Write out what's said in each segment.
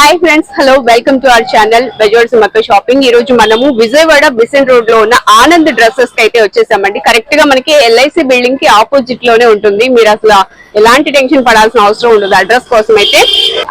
Hi friends hello welcome to our channel బెజోర్స్ మక్క shopping ఈ రోజు మనము విజయవాడ బిసెన్ రోడ్లో ఉన్న ఆనంద్ డ్రెస్సెస్కి అయితే వచ్చేసామండి. కరెక్ట్గా మనకి ఎల్ఐసి బిల్డింగ్కి ఆపోజిట్లోనే ఉంటుంది. మీరు అసలు ఎలాంటి టెన్షన్ పడాల్సిన అవసరం ఉండదు. అడ్రస్ కోసం అయితే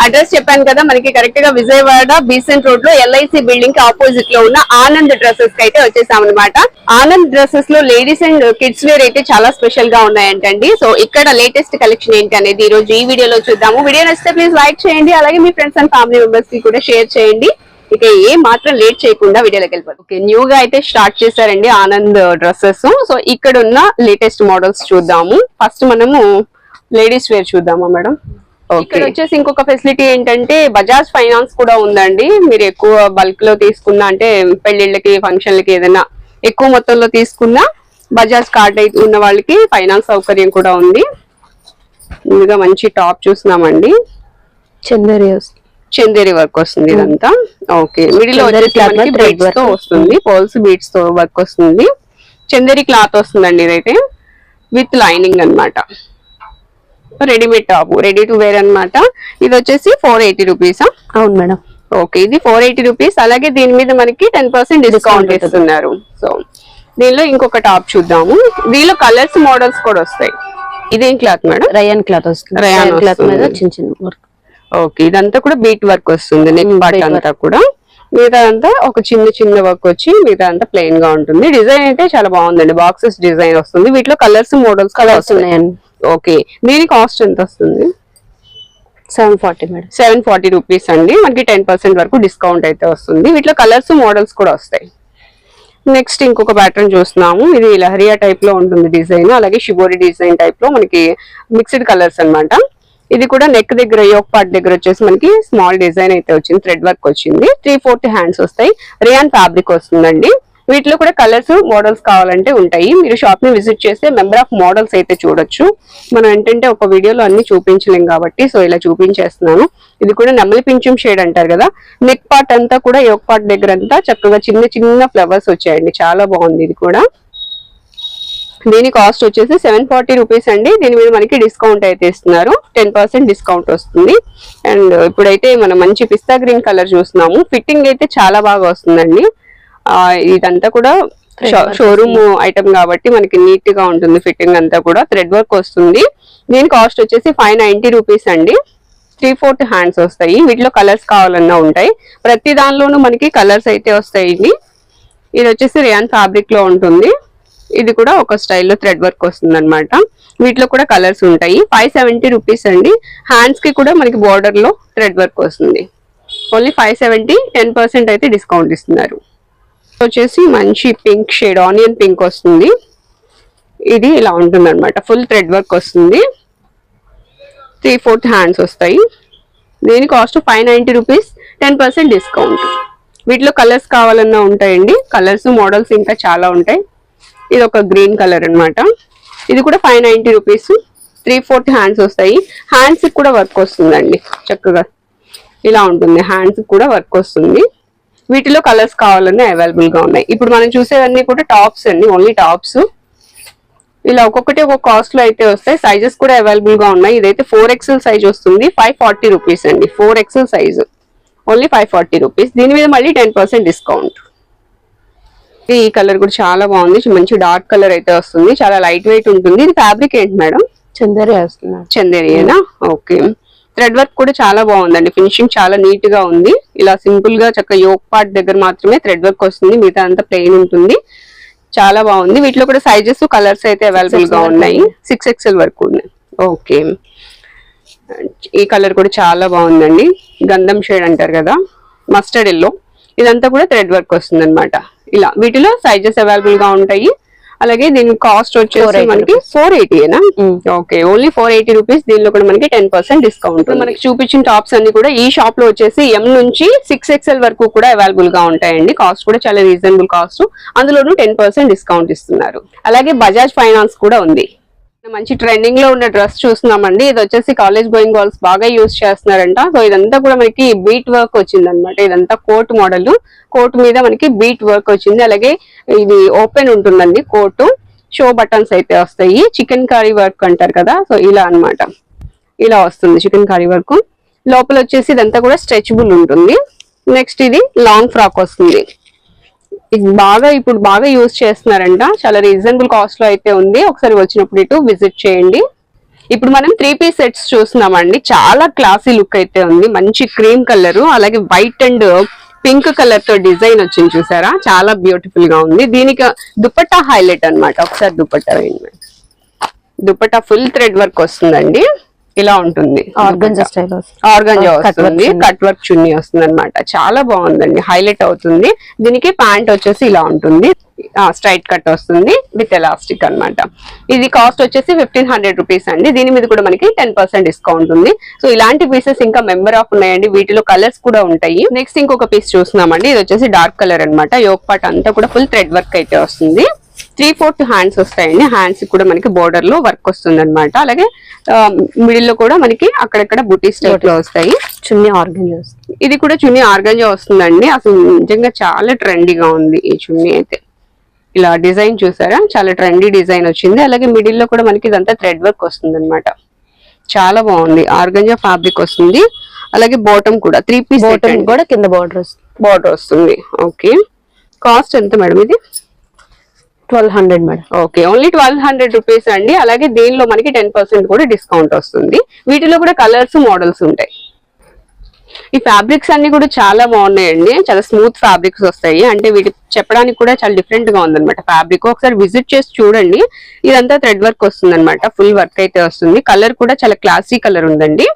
అడ్రస్ చెప్పాను కదా మనకి కరెక్ట్గా విజయవాడ బీసెంట్ రోడ్లో ఎల్ఐసి బిల్డింగ్కి ఆపోజిట్లో ఉన్న ఆనంద్ డ్రెస్సెస్కి అయితే వచ్చేసాం అనమాట ఆనంద్ డ్రెస్సెస్లో లేడీస్ అండ్ కిడ్స్ వేర్ అయితే చాలా స్పెషల్గా ఉన్నాయంటండి. సో ఇక్కడ లేటెస్ట్ కలెక్షన్ ఏంటి అనేది ఈ రోజు ఈ వీడియోలో చూద్దాము. వీడియో నచ్చితే ప్లీజ్ లైక్ చేయండి. అలాగే మీ ఫ్రెండ్స్ అండ్ ఫ్యామిలీ మెంబర్స్కి కూడా షేర్ చేయండి. ఇక ఏ మాత్రం లేట్ చేయకుండా వీడియోలోకి వెళ్ళిపోతుంది ఓకే న్యూ గా అయితే స్టార్ట్ చేశారండి ఆనంద్ డ్రెస్సెస్ సో ఇక్కడ ఉన్న లేటెస్ట్ మోడల్స్ చూద్దాము. ఫస్ట్ మనము లేడీస్ వేర్ చూద్దామా మేడం? ఇక్కడ వచ్చేసి ఇంకొక ఫెసిలిటీ ఏంటంటే బజాజ్ ఫైనాన్స్ కూడా ఉందండి. మీరు ఎక్కువ బల్క్లో తీసుకున్నా అంటే పెళ్ళిళ్ళకి ఫంక్షన్లకి ఏదైనా ఎక్కువ మొత్తంలో తీసుకున్నా బజాజ్ కార్డ్ అయితే ఉన్న వాళ్ళకి ఫైనాన్స్ సౌకర్యం కూడా ఉంది. ముందుగా మంచి టాప్ చూస్తున్నామండి. చందరి చందేరి వర్క్ వస్తుంది ఇదంతా. ఓకే. మిడిల్ వచ్చేసి తో. వస్తుంది. పోల్స్ బీట్స్తో వర్క్ వస్తుంది. చందేరి క్లాత్ వస్తుందండి ఇదైతే. విత్ లైనింగ్ అన్నమాట. Readymade top ready to wear అన్నమాట. ఇది వచ్చేసి ఫోర్ ఎయిటీ రూపీస్ అవును మేడం. ఓకే ఇది ఫోర్ ఎయిటీ రూపీస్ అలాగే దీని మీద మనకి టెన్ పర్సెంట్ డిస్కౌంట్. ఇస్తున్నారు సో దీనిలో ఇంకొక టాప్ చూద్దాము. దీనిలో కలర్స్ మోడల్స్ కూడా వస్తాయి. ఇదేం క్లాత్ మేడం? రయాన్ క్లాత్ వస్తుంది. రయాన్ క్లాత్ మీద. చిన్న చిన్న వర్క్ ఓకే ఇదంతా కూడా బీట్ వర్క్ వస్తుంది. నెక్ Mm, పార్ట్ bead అంతా కూడా. మిగతా అంతా ఒక చిన్న చిన్న వర్క్ వచ్చి మిగతా అంతా ప్లెయిన్గా ఉంటుంది. డిజైన్ అయితే చాలా బాగుందండి. బాక్సెస్ డిజైన్ వస్తుంది. వీటిలో కలర్స్ మోడల్స్ కలర్స్ ఉన్నాయండి. ఓకే. దీని కాస్ట్ ఎంత వస్తుంది seven forty madam seven forty rupees అండి. మనకి టెన్ పర్సెంట్ వరకు డిస్కౌంట్ అయితే వస్తుంది. వీటిలో కలర్స్ మోడల్స్ కూడా వస్తాయి. నెక్స్ట్ ఇంకొక ప్యాటర్న్ చూస్తున్నాము. ఇది లహరియా టైప్లో ఉంటుంది డిజైన్ అలాగే షిబోరి డిజైన్ టైప్లో మనకి మిక్స్డ్ కలర్స్ అన్నమాట. ఇది కూడా నెక్ దగ్గర యోక్ పార్ట్ దగ్గర వచ్చేసి మనకి స్మాల్ డిజైన్ అయితే వచ్చింది. థ్రెడ్ వర్క్ వచ్చింది. త్రీ ఫోర్త్ హ్యాండ్స్ వస్తాయి. రియాన్ ఫ్యాబ్రిక్ వస్తుందండి. వీటిలో కూడా కలర్స్ మోడల్స్ కావాలంటే ఉంటాయి. మీరు షాప్ని విజిట్ చేస్తే మెంబర్ ఆఫ్ మోడల్స్ అయితే చూడొచ్చు. మనం ఏంటంటే ఒక వీడియోలో అన్ని చూపించలేం కాబట్టి సో ఇలా చూపించేస్తున్నాను. ఇది కూడా నెమలి పింఛం షేడ్ అంటారు కదా. నెక్ పార్ట్ అంతా కూడా యోక్ పార్ట్ దగ్గర అంతా చక్కగా చిన్న చిన్న ఫ్లవర్స్ వచ్చాయండి. చాలా బాగుంది ఇది కూడా. దీని కాస్ట్ వచ్చేసి సెవెన్ ఫార్టీ రూపీస్ అండి. దీని మీద మనకి డిస్కౌంట్ అయితే ఇస్తున్నారు. టెన్ పర్సెంట్ డిస్కౌంట్ వస్తుంది. అండ్ ఇప్పుడైతే మనం మంచి పిస్తా గ్రీన్ కలర్ చూస్తున్నాము. ఫిట్టింగ్ అయితే చాలా బాగా వస్తుందండి. ఇదంతా కూడా షోరూమ్ ఐటమ్ కాబట్టి మనకి నీట్గా ఉంటుంది ఫిట్టింగ్ అంతా కూడా. థ్రెడ్ వర్క్ వస్తుంది. దీని కాస్ట్ వచ్చేసి ఫైవ్ నైన్టీ రూపీస్ అండి. త్రీ ఫోర్త్ హ్యాండ్స్ వస్తాయి. వీటిలో కలర్స్ కావాలన్నా ఉంటాయి. ప్రతి దానిలోనూ మనకి కలర్స్ అయితే వస్తాయండి. ఇది వచ్చేసి రియాన్ ఫ్యాబ్రిక్లో ఉంటుంది. ఇది కూడా ఒక స్టైల్లో థ్రెడ్ వర్క్ వస్తుంది అనమాట వీటిలో కూడా కలర్స్ ఉంటాయి. ఫైవ్ సెవెంటీ రూపీస్ అండి. హ్యాండ్స్కి కూడా మనకి బార్డర్లో థ్రెడ్ వర్క్ వస్తుంది. Only five seventy ten percent అయితే డిస్కౌంట్ ఇస్తున్నారు. వచ్చేసి మంచి పింక్ షేడ్ ఆనియన్ పింక్ వస్తుంది. ఇది ఇలా ఉంటుంది అనమాట ఫుల్ థ్రెడ్ వర్క్ వస్తుంది. త్రీ ఫోర్త్ హ్యాండ్స్ వస్తాయి. దీని cost five ninety rupees ten percent discount వీటిలో కలర్స్ కావాలన్నా ఉంటాయండి. కలర్స్ మోడల్స్ ఇంకా చాలా ఉంటాయి. ఇది ఒక గ్రీన్ కలర్ అన్నమాట. ఇది కూడా five ninety rupees three fourth hands వస్తాయి. హ్యాండ్స్కి కూడా వర్క్ వస్తుందండి. చక్కగా. ఇలా ఉంటుంది. హ్యాండ్స్కి కూడా వర్క్ వస్తుంది. వీటిలో కలర్స్ కావాలన్నా అవైలబుల్గా ఉన్నాయి. ఇప్పుడు మనం చూసేవన్నీ కూడా టాప్స్ అండి. Only tops. ఇలా ఒక్కొక్కటి ఒక్కొక్క కాస్ట్లో అయితే వస్తాయి. సైజెస్ కూడా అవైలబుల్గా ఉన్నాయి. ఇదైతే ఫోర్ ఎక్స్ఎల్ సైజ్ వస్తుంది. ఫైవ్ ఫార్టీ రూపీస్ అండి. Four XL size. Only five forty rupees. దీని మీద మళ్ళీ టెన్ పర్సెంట్ డిస్కౌంట్. ఈ కలర్ కూడా చాలా బాగుంది. మంచి డార్క్ కలర్ అయితే వస్తుంది. చాలా లైట్ వెయిట్ ఉంటుంది. ఇది ఫ్యాబ్రిక్ ఏంటి మేడం? చందరి వస్తుంది చందేరియేనా? ఓకే. థ్రెడ్ వర్క్ కూడా చాలా బాగుందండి. ఫినిషింగ్ చాలా నీట్గా ఉంది. ఇలా సింపుల్గా చక్క యోక్ పార్ట్ దగ్గర మాత్రమే థ్రెడ్ వర్క్ వస్తుంది. మిగతా అంతా ప్లెయిన్ ఉంటుంది. చాలా బాగుంది. వీటిలో కూడా సైజెస్ కలర్స్ అయితే అవైలబుల్గా ఉన్నాయి. సిక్స్ ఎక్స్ఎల్ వరకు ఉన్నాయి ఓకే ఈ కలర్ కూడా చాలా బాగుందండి. గంధం షేడ్ అంటారు కదా. మస్టర్డ్ ఎల్లో ఇదంతా కూడా థ్రెడ్ వర్క్ వస్తుంది ఇలా వీటిలో సైజెస్ అవైలబుల్గా ఉంటాయి. అలాగే దీని కాస్ట్ వచ్చేసి 480 మనకి four ఎయిటీనా. Okay only four eighty rupees దీనిలో కూడా మనకి టెన్ పర్సెంట్ డిస్కౌంట్ మనకి చూపించిన టాప్స్ అన్ని కూడా ఈ షాప్లో వచ్చేసి ఎం నుంచి సిక్స్ ఎక్స్ఎల్ వరకు కూడా అవైలబుల్గా ఉంటాయండి. కాస్ట్ కూడా చాలా రీజనబుల్ కాస్ట్ అందులోనూ టెన్ పర్సెంట్ డిస్కౌంట్ ఇస్తున్నారు. అలాగే బజాజ్ ఫైనాన్స్ కూడా ఉంది. మంచి ట్రెండింగ్లో ఉన్న డ్రెస్ చూస్తున్నామండి. ఇది వచ్చేసి కాలేజ్ గోయింగ్ గర్ల్స్ బాగా యూజ్ చేస్తున్నారంట. సో ఇదంతా కూడా మనకి బీట్ వర్క్ వచ్చింది అనమాట ఇదంతా కోట్ మోడల్ కోట్ మీద మనకి బీట్ వర్క్ వచ్చింది. అలాగే ఇది ఓపెన్ ఉంటుందండి కోర్టు షో బటన్స్ అయితే వస్తాయి. చికెన్ కర్రీ వర్క్ అంటారు కదా. సో ఇలా అన్నమాట. ఇలా వస్తుంది చికెన్ కర్రీ వర్క్ లోపల వచ్చేసి ఇదంతా కూడా స్ట్రెచబుల్ ఉంటుంది. నెక్స్ట్ ఇది లాంగ్ ఫ్రాక్ వస్తుంది. ఇది బాగా ఇప్పుడు బాగా యూజ్ చేస్తున్నారంట. చాలా రీజనబుల్ కాస్ట్లో అయితే ఉంది. ఒకసారి వచ్చినప్పుడు ఇటు విజిట్ చేయండి. ఇప్పుడు మనం త్రీ పీస్ సెట్స్ చూస్తున్నామండి. చాలా క్లాసీ లుక్ అయితే ఉంది. మంచి క్రీమ్ కలర్ అలాగే వైట్ అండ్ పింక్ కలర్తో డిజైన్ వచ్చింది చూసారా? చాలా బ్యూటిఫుల్గా ఉంది. దీనికి దుపట్టా హైలైట్ అన్నమాట. ఒకసారి దుపట్టా వేయండి. దుపట్టా ఫుల్ థ్రెడ్ వర్క్ వస్తుందండి. ఇలా ఉంటుంది. Organza style organza Cut work వస్తుంది. కట్ వర్క్ చున్నీ వస్తుంది అనమాట చాలా బాగుందండి హైలైట్ అవుతుంది. దీనికి ప్యాంట్ వచ్చేసి ఇలా ఉంటుంది. స్ట్రైట్ కట్ వస్తుంది విత్ ఎలాస్టిక్ అన్నమాట. ఇది కాస్ట్ వచ్చేసి ఫిఫ్టీన్ హండ్రెడ్ రూపీస్ అండి. దీని మీద కూడా మనకి టెన్ పర్సెంట్ డిస్కౌంట్ ఉంది. సో ఇలాంటి పీసెస్ ఇంకా మెంబర్ ఆఫ్ ఉన్నాయండి. వీటిలో కలర్స్ కూడా ఉంటాయి. నెక్స్ట్ ఇంకొక పీస్ చూస్తున్నామండి. ఇది వచ్చేసి డార్క్ కలర్ అన్నమాట. యోగ్ పార్ట్ అంతా కూడా ఫుల్ థ్రెడ్ వర్క్ అయితే వస్తుంది. త్రీ ఫోర్త్ హ్యాండ్స్ వస్తాయండి. హ్యాండ్స్ కూడా మనకి బోర్డర్లో వర్క్ వస్తుంది అనమాట అలాగే మిడిల్లో కూడా మనకి అక్కడక్కడ బుటీస్ టైప్లో వస్తాయి. చున్నీ ఆర్గంజా వస్తుంది. ఇది కూడా చున్నీ ఆర్గంజా వస్తుందండి. అసలు నిజంగా చాలా ట్రెండీగా ఉంది ఈ చున్నీ అయితే. ఇలా డిజైన్ చూసారా? చాలా ట్రెండీ డిజైన్ వచ్చింది. అలాగే మిడిల్లో కూడా మనకి ఇదంతా థ్రెడ్ వర్క్ వస్తుంది అనమాట చాలా బాగుంది. ఆర్గంజా ఫ్యాబ్రిక్ వస్తుంది. అలాగే బాటమ్ కూడా త్రీ పీస్ బాటమ్ కూడా కింద బార్డర్ బార్డర్ వస్తుంది. ఓకే కాస్ట్ ఎంత మేడం ఇది? Twelve hundred madam okay only twelve hundred rupees అండి. అలాగే దీనిలో మనకి టెన్ పర్సెంట్ కూడా డిస్కౌంట్ వస్తుంది. వీటిలో కూడా కలర్స్ మోడల్స్ ఉంటాయి. ఈ ఫ్యాబ్రిక్స్ అన్ని కూడా చాలా బాగున్నాయండి. చాలా స్మూత్ ఫ్యాబ్రిక్స్ వస్తాయి. అంటే వీటి చెప్పడానికి కూడా చాలా డిఫరెంట్గా ఉందన్నమాట ఫ్యాబ్రిక్ ఒకసారి విజిట్ చేసి చూడండి. ఇదంతా థ్రెడ్ వర్క్ వస్తుంది అనమాట ఫుల్ వర్క్ అయితే వస్తుంది. కలర్ కూడా చాలా క్లాసీ కలర్ ఉందండి.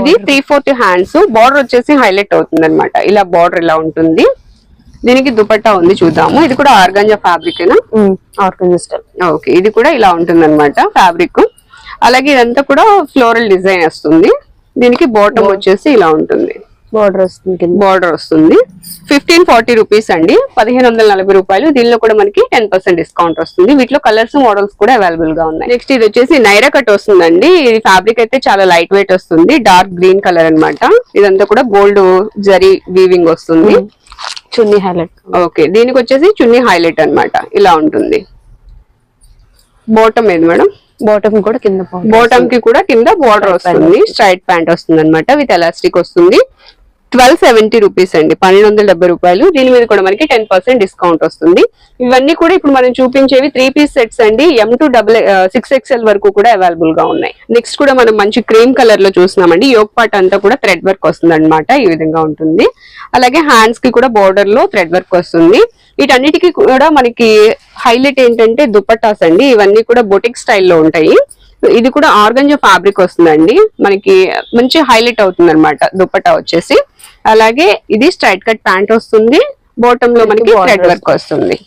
ఇది. త్రీ ఫోర్త్ హ్యాండ్స్ బార్డర్ వచ్చేసి హైలైట్ అవుతుంది ఇలా బార్డర్ ఇలా ఉంటుంది. దీనికి దుపట్టా ఉంది చూద్దాము. ఇది కూడా ఆర్గంజా ఫ్యాబ్రిక్ ఏనా? ఆర్గంజా స్టైల్ ఓకే ఇది కూడా ఇలా ఉంటుంది అనమాట ఫ్యాబ్రిక్ అలాగే ఇదంతా కూడా ఫ్లోరల్ డిజైన్ వస్తుంది. దీనికి బాటమ్ వచ్చేసి ఇలా ఉంటుంది. బార్డర్ వస్తుంది బార్డర్ వస్తుంది. ఫిఫ్టీన్ ఫార్టీ రూపీస్ అండి. పదిహేను వందల నలభై రూపాయలు. దీనిలో కూడా మనకి టెన్ పర్సెంట్ డిస్కౌంట్ వస్తుంది. వీటిలో కలర్స్ మోడల్స్ కూడా అవైలబుల్గా ఉన్నాయి. నెక్స్ట్ ఇది వచ్చేసి నైరా కట్ వస్తుందండి. ఈ ఫ్యాబ్రిక్ అయితే చాలా లైట్ వెయిట్ వస్తుంది. డార్క్ గ్రీన్ కలర్ అన్నమాట. ఇదంతా కూడా గోల్డ్ జరీ వీవింగ్ వస్తుంది. చున్నీ హైలైట్. ఓకే దీనికి వచ్చేసి చున్నీ హైలైట్ అన్నమాట. ఇలా ఉంటుంది. బాటమ్ ఏది మేడం? బాటమ్ కూడా కింద బాటమ్కి కూడా కింద బార్డర్ వస్తుంది. స్ట్రైట్ ప్యాంట్ వస్తుంది అనమాట విత్ ఎలాస్టిక్ వస్తుంది. ట్వెల్వ్ సెవెంటీ రూపీస్ అండి. పన్నెండు వందల డెబ్బై రూపాయలు. దీని మీద కూడా మనకి టెన్ పర్సెంట్ డిస్కౌంట్ వస్తుంది. ఇవన్నీ కూడా ఇప్పుడు మనం చూపించేవి త్రీ పీస్ సెట్స్ అండి. M to double six XL వరకు కూడా అవైలబుల్గా ఉన్నాయి. నెక్స్ట్ కూడా మనం మంచి క్రీమ్ కలర్లో చూస్తున్నామండి. యోగ్ పార్ట్ అంతా కూడా థ్రెడ్ వర్క్ వస్తుంది అనమాట ఈ విధంగా ఉంటుంది. అలాగే హ్యాండ్స్కి కూడా బోర్డర్లో థ్రెడ్ వర్క్ వస్తుంది. వీటన్నిటికీ కూడా మనకి హైలైట్ ఏంటంటే దుపట్టాస్ అండి. ఇవన్నీ కూడా బొటిక్ స్టైల్లో ఉంటాయి. ఇది కూడా ఆర్గంజా ఫ్యాబ్రిక్ వస్తుందండి. మనకి మంచి హైలైట్ అవుతుంది అనమాట దుపట్టా వచ్చేసి. అలాగే ఇది స్ట్రైట్ కట్ ప్యాంట్ వస్తుంది. బాటమ్లో మనకి థ్రెడ్ వర్క్ వస్తుంది.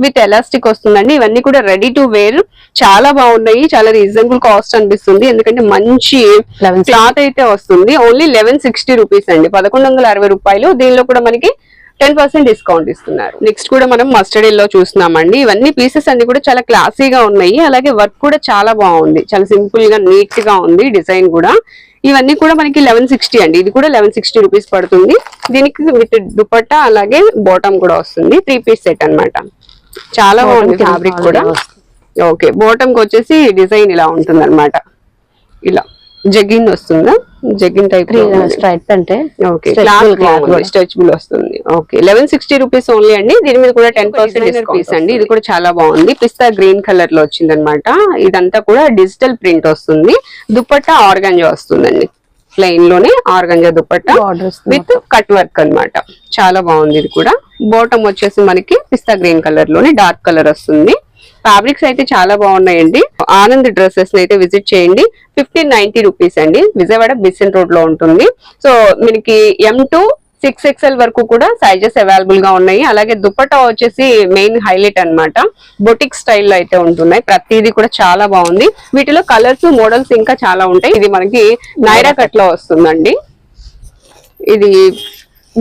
విత్ ఎలాస్టిక్ వస్తుందండి. ఇవన్నీ కూడా రెడీ టు వేర్ చాలా బాగున్నాయి. చాలా రీజనబుల్ కాస్ట్ అనిపిస్తుంది. ఎందుకంటే మంచి 1160. క్లాత్ అయితే వస్తుంది. ఓన్లీ లెవెన్ సిక్స్టీ రూపీస్ అండి. పదకొండు వందల అరవై రూపాయలు. దీనిలో కూడా మనకి టెన్ పర్సెంట్ డిస్కౌంట్ ఇస్తున్నారు. నెక్స్ట్ కూడా మనం మస్టర్డ్ ఎల్లో చూస్తున్నామండి. ఇవన్నీ పీసెస్ అన్ని కూడా చాలా క్లాసీగా ఉన్నాయి. అలాగే వర్క్ కూడా చాలా బాగుంది. చాలా సింపుల్గా నీట్గా ఉంది డిజైన్ కూడా. ఇవన్నీ కూడా మనకి లెవెన్ సిక్స్టీ అండి. ఇది కూడా లెవెన్ సిక్స్టీ రూపీస్ పడుతుంది. దీనికి విత్ దుపట్టా అలాగే బాటమ్ కూడా వస్తుంది. త్రీ పీస్ సెట్ అన్నమాట. చాలా బాగుంది ఫ్యాబ్రిక్ కూడా. ఓకే బాటమ్కి వచ్చేసి డిజైన్ ఇలా ఉంటుంది అనమాట ఇలా. జగిన్ వస్తుందా? జగిన్ టైప్ స్ట్రైట్ అంటే ఓకే. స్ట్రెచబుల్ వస్తుంది. Okay eleven sixty rupees only అండి. దీని మీద కూడా టెన్ పర్సెంట్ పీస్ అండి. ఇది కూడా చాలా బాగుంది. పిస్తా గ్రీన్ కలర్లో వచ్చింది అనమాట ఇదంతా కూడా డిజిటల్ ప్రింట్ వస్తుంది. దుపట్టా ఆర్గంజా వస్తుందండి. ప్లెయిన్లోనే ఆర్గంజా వస్తుంది విత్ కట్ వర్క్ అన్నమాట. చాలా బాగుంది ఇది కూడా. బాటమ్ వచ్చేసి మనకి పిస్తా గ్రీన్ కలర్లోనే డార్క్ కలర్ వస్తుంది. ఫ్యాబ్రిక్స్ అయితే చాలా బాగున్నాయండి. ఆనంద్ డ్రెస్సెస్ అయితే విజిట్ చేయండి. ఫిఫ్టీన్ నైన్టీ రూపీస్ అండి. విజయవాడ బిసిన్ రోడ్లో ఉంటుంది. సో మనకి ఎం టు సిక్స్ ఎక్స్ఎల్ వరకు కూడా సైజెస్ అవైలబుల్గా ఉన్నాయి. అలాగే దుపట్టా వచ్చేసి మెయిన్ హైలైట్ అన్నమాట. బొటిక్ స్టైల్లో అయితే ఉంటున్నాయి. ప్రతిదీ కూడా చాలా బాగుంది. వీటిలో కలర్స్ మోడల్స్ ఇంకా చాలా ఉంటాయి. ఇది మనకి నైరా కట్లో వస్తుందండి. ఇది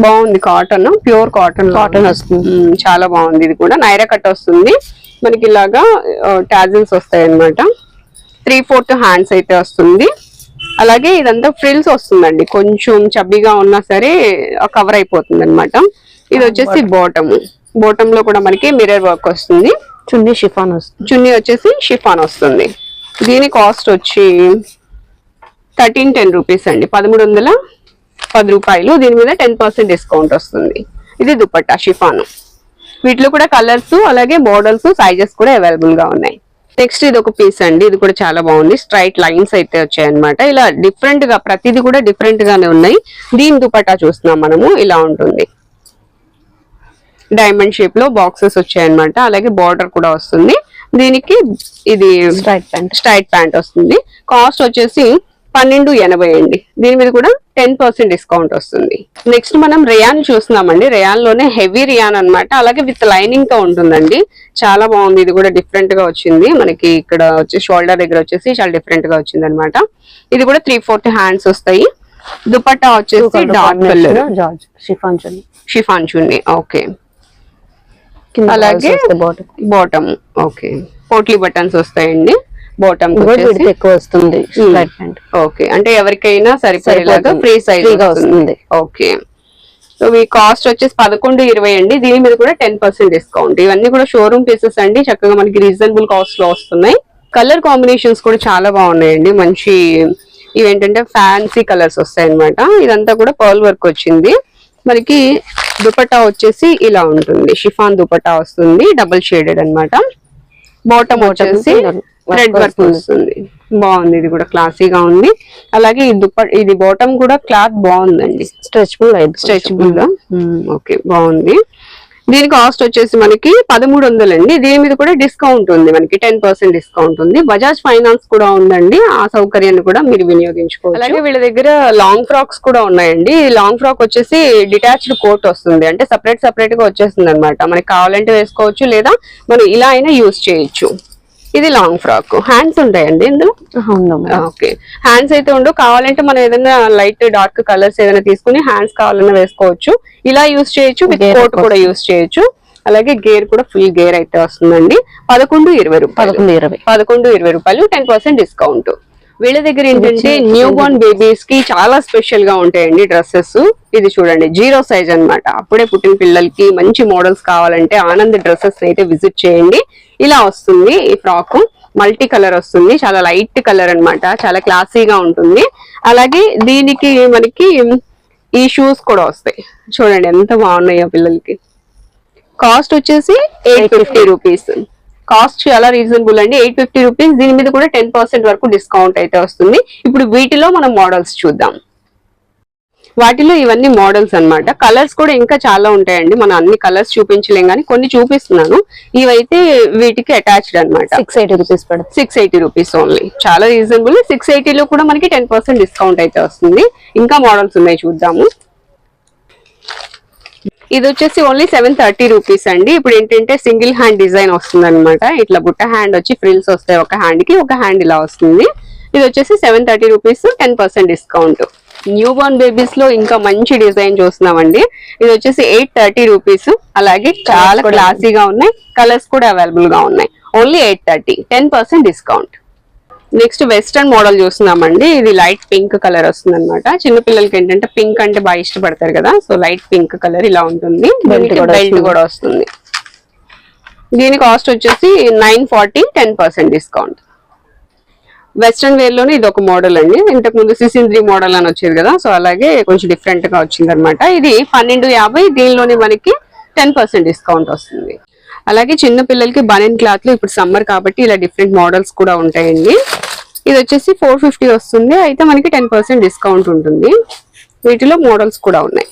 బాగుంది కాటన్ ప్యూర్ కాటన్ Cotton వస్తుంది. చాలా బాగుంది. ఇది కూడా నైరా కట్ వస్తుంది. మనకి ఇలాగా టాజిల్స్ వస్తాయి అన్నమాట త్రీ ఫోర్త్ హ్యాండ్స్ అయితే వస్తుంది. అలాగే ఇదంతా ఫ్రిల్స్ వస్తుందండి. కొంచెం చబ్బిగా ఉన్నా సరే కవర్ అయిపోతుంది అనమాట ఇది వచ్చేసి బాటమ్ బాటమ్లో కూడా మనకి మిర్రర్ వర్క్ వస్తుంది. చున్నీ షిఫాన్ వస్తుంది. చున్నీ వచ్చేసి షిఫాన్ వస్తుంది. దీని కాస్ట్ వచ్చి థర్టీన్ టెన్ రూపీస్ అండి. పదమూడు వందల పది రూపాయలు దీని మీద టెన్ పర్సెంట్ డిస్కౌంట్ వస్తుంది. ఇది దుపట్టా షిఫాన్. వీటిలో కూడా కలర్స్ అలాగే మోడల్స్ సైజెస్ కూడా అవైలబుల్గా ఉన్నాయి. నెక్స్ట్ ఇది ఒక పీస్ అండి ఇది కూడా చాలా బాగుంది. స్ట్రైట్ లైన్స్ అయితే వచ్చాయి అనమాట ఇలా డిఫరెంట్గా ప్రతిది కూడా డిఫరెంట్ గానే ఉన్నాయి. దీని దుపట్టా చూస్తున్నాం మనము ఇలా ఉంటుంది. డైమండ్ షేప్లో బాక్సెస్ వచ్చాయన్నమాట. అలాగే బార్డర్ కూడా వస్తుంది. దీనికి ఇది స్ట్రైట్ ప్యాంట్ స్ట్రైట్ ప్యాంట్ వస్తుంది. కాస్ట్ వచ్చేసి పన్నెండు ఎనభై అండి. దీని మీద కూడా టెన్ పర్సెంట్ డిస్కౌంట్ వస్తుంది. నెక్స్ట్ మనం రియాన్ చూస్తున్నామండి. రియాన్లోనే హెవీ రియాన్ అన్నమాట. అలాగే విత్ లైనింగ్తో ఉంటుందండి. చాలా బాగుంది. ఇది కూడా డిఫరెంట్గా వచ్చింది. మనకి ఇక్కడ వచ్చి షోల్డర్ దగ్గర వచ్చేసి చాలా డిఫరెంట్గా వచ్చింది అనమాట ఇది కూడా త్రీ ఫోర్త్ హ్యాండ్స్ వస్తాయి. దుపట్టా వచ్చేసి dark colour. Chiffon chunni. Chiffon chunni. Okay. అలాగే bottom bottom okay. Potli buttons వస్తాయండి. బాటమ్ ఎక్కువ వస్తుంది ఓకే అంటే ఎవరికైనా సరిపోయేలాగా. ఫ్రీ సైజ్ వస్తుంది. ఓకే సో ఈ కాస్ట్ వచ్చేసి పదకొండు ఇరవై అండి. దీని మీద కూడా టెన్ పర్సెంట్ డిస్కౌంట్ ఇవన్నీ కూడా షోరూమ్ పీసెస్ అండి. చక్కగా మనకి రీజనబుల్ కాస్ట్లో వస్తున్నాయి. కలర్ కాంబినేషన్స్ కూడా చాలా బాగున్నాయండి. మంచి ఇవేంటంటే ఫ్యాన్సీ కలర్స్ వస్తాయి అనమాట ఇదంతా కూడా పర్ల్ వర్క్ వచ్చింది. మనకి దుపట్టా వచ్చేసి ఇలా ఉంటుంది. షిఫాన్ దుపట్టా వస్తుంది. డబుల్ షేడెడ్ అన్నమాట. బాటమ్ వచ్చేసి రెడ్ వర్క్ వస్తుంది. బాగుంది ఇది కూడా క్లాసీగా ఉంది. అలాగే ఈ దుప్ప ఇది బాటమ్ కూడా క్లాత్ బాగుందండి. స్ట్రెచబుల్ అయితే స్ట్రెచబుల్గా ఓకే బాగుంది. దీని కాస్ట్ వచ్చేసి మనకి పదమూడు వందలండి దీని మీద కూడా డిస్కౌంట్ ఉంది మనకి టెన్ పర్సెంట్ డిస్కౌంట్ ఉంది. బజాజ్ ఫైనాన్స్ కూడా ఉందండి. ఆ సౌకర్యాన్ని కూడా మీరు వినియోగించుకోవచ్చు. అలాగే వీళ్ళ దగ్గర లాంగ్ ఫ్రాక్స్ కూడా ఉన్నాయండి. లాంగ్ ఫ్రాక్ వచ్చేసి డిటాచ్డ్ కోట్ వస్తుంది. అంటే సపరేట్ సపరేట్గా వచ్చేస్తుంది అనమాట మనకి కావాలంటే వేసుకోవచ్చు లేదా మనం ఇలా అయినా యూస్ చేయొచ్చు. ఇది లాంగ్ ఫ్రాక్ హ్యాండ్స్ ఉంటాయండి ఇందులో? ఓకే. హ్యాండ్స్ అయితే ఉండవు కావాలంటే మనం ఏదైనా లైట్ డార్క్ కలర్స్ ఏదైనా తీసుకుని హ్యాండ్స్ కావాలన్నా వేసుకోవచ్చు. ఇలా యూస్ చేయొచ్చు. విత్ కోట్ కూడా యూస్ చేయొచ్చు. అలాగే గేర్ కూడా ఫుల్ గేర్ అయితే వస్తుందండి. పదకొండు ఇరవై రూపాయలు. పదకొండు ఇరవై. పదకొండు ఇరవై రూపాయలు. టెన్ పర్సెంట్ డిస్కౌంట్ వీళ్ళ దగ్గర ఏంటంటే న్యూ బోర్న్ బేబీస్కి చాలా స్పెషల్గా ఉంటాయండి డ్రెస్సెస్ ఇది చూడండి జీరో సైజ్ అన్నమాట. అప్పుడే పుట్టిన పిల్లలకి మంచి మోడల్స్ కావాలంటే ఆనంద్ డ్రెస్సెస్ అయితే విజిట్ చేయండి. ఇలా వస్తుంది ఈ ఫ్రాక్ మల్టీ కలర్ వస్తుంది చాలా లైట్ కలర్ అన్నమాట చాలా క్లాసీగా ఉంటుంది. అలాగే దీనికి మనకి ఈ షూస్ కూడా వస్తాయి. చూడండి ఎంత బాగున్నాయో పిల్లలకి. కాస్ట్ వచ్చేసి ఎయిట్ ఫిఫ్టీ రూపీస్ కాస్ట్ చాలా రీజనబుల్ అండి. Eight fifty rupees. దీని మీద కూడా టెన్ పర్సెంట్ వరకు డిస్కౌంట్ అయితే వస్తుంది. ఇప్పుడు వీటిలో మనం మోడల్స్ చూద్దాం. వాటిలో ఇవన్నీ మోడల్స్ అన్నమాట. కలర్స్ కూడా ఇంకా చాలా ఉంటాయండి. మనం అన్ని కలర్స్ చూపించలేం కానీ కొన్ని చూపిస్తున్నాను. ఇవైతే వీటికి అటాచ్డ్ అన్నమాట. సిక్స్ ఎయిటీ రూపీస్ పడుతుంది. సిక్స్ ఎయిటీ రూపీస్ ఓన్లీ చాలా రీజనబుల్. సిక్స్ ఎయిటీలో కూడా మనకి టెన్ పర్సెంట్ డిస్కౌంట్ అయితే వస్తుంది. ఇంకా మోడల్స్ ఉన్నాయి చూద్దాము. ఇది వచ్చేసి ఓన్లీ సెవెన్ థర్టీ రూపీస్ అండి. ఇప్పుడు ఏంటంటే సింగిల్ హ్యాండ్ డిజైన్ వస్తుంది అనమాట ఇట్లా బుట్ట హ్యాండ్ వచ్చి ఫ్రిల్స్ వస్తాయి ఒక హ్యాండ్కి ఒక హ్యాండ్ ఇలా వస్తుంది. ఇది వచ్చేసి seven thirty rupees ten percent discount new born బేబీస్లో ఇంకా మంచి డిజైన్ చూస్తున్నామండి. ఇది వచ్చేసి ఎయిట్ థర్టీ రూపీస్ అలాగే చాలా క్లాసీగా ఉన్నాయి. కలర్స్ కూడా అవైలబుల్గా ఉన్నాయి. Only eight thirty ten percent discount next western model చూస్తున్నామండి. ఇది లైట్ పింక్ కలర్ వస్తుంది అనమాట చిన్న పిల్లలకి ఏంటంటే పింక్ అంటే బాగా ఇష్టపడతారు కదా. సో లైట్ పింక్ కలర్ ఇలా ఉంటుంది. బెల్ట్ వస్తుంది. కూడా వస్తుంది. దీని కాస్ట్ వచ్చేసి nine forty ten percent discount. Western వేర్లోనే ఇది ఒక మోడల్ అండి. ఇంతకు ముందు సిసింద్రి మోడల్ అని వచ్చేది కదా. సో అలాగే కొంచెం డిఫరెంట్గా వచ్చింది అనమాట ఇది పన్నెండు యాభై దీనిలోనే మనకి టెన్ పర్సెంట్ డిస్కౌంట్ వస్తుంది. అలాగే చిన్న పిల్లలకి బనెన్ క్లాత్లో ఇప్పుడు సమ్మర్ కాబట్టి ఇలా డిఫరెంట్ మోడల్స్ కూడా ఉంటాయండి. ఇది వచ్చేసి ఫోర్ ఫిఫ్టీ వస్తుంది. అయితే మనకి టెన్ పర్సెంట్ డిస్కౌంట్ ఉంటుంది. వీటిలో మోడల్స్ కూడా ఉన్నాయి.